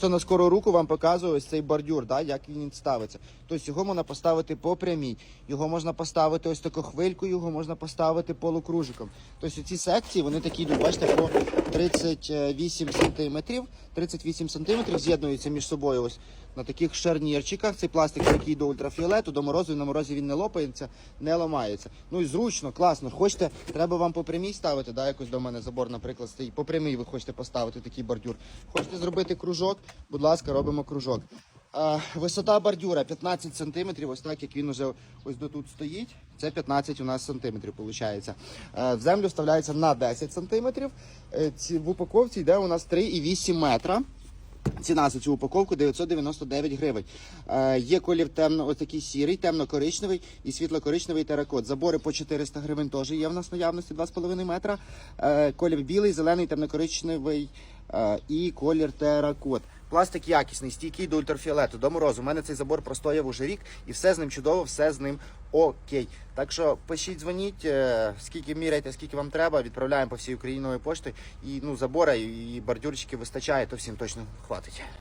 Це на скору руку вам показую ось цей бордюр, да, як він ставиться. Тобто його можна поставити по прямій, його можна поставити ось таку хвильку, його можна поставити полукружиком. Тобто ці секції вони такі йдуть, бачите, по 38 сантиметрів. 38 сантиметрів з'єднуються між собою ось на таких шарнірчиках. Цей пластик, який до ультрафіолету, до морозу, на морозі він не лопається, не ламається. Ну і зручно, класно. Хочете, треба вам по прямій ставити, да, якось до мене забор, наприклад, стоїть. По прямій ви хочете поставити такий бордюр. Хочете зробити кружок, будь ласка, робимо кружок. Е, висота бордюра 15 сантиметрів, ось так як він уже ось до тут стоїть. Це 15 у нас сантиметрів виходить. В землю вставляється на 10 сантиметрів. Е, в упаковці йде у нас 3,8 метра. Ціна за цю упаковку 999 гривень. Е, є колір темно, ось сірий, темно-коричневий і світло-коричневий теракот. Забори по 400 гривень теж є в нас наявності 2,5 метра. Е, колір білий, зелений, темно-коричневий е, і колір теракот. Пластик якісний, стійкий до ультрафіолету, до морозу. У мене цей забор простояв уже рік і все з ним чудово, все з ним окей. Так що пишіть, дзвоніть, е, скільки міряйте, скільки вам треба, відправляємо по всій Україні поштою. І ну, забора і бордюрчики вистачає, то всім точно хватить.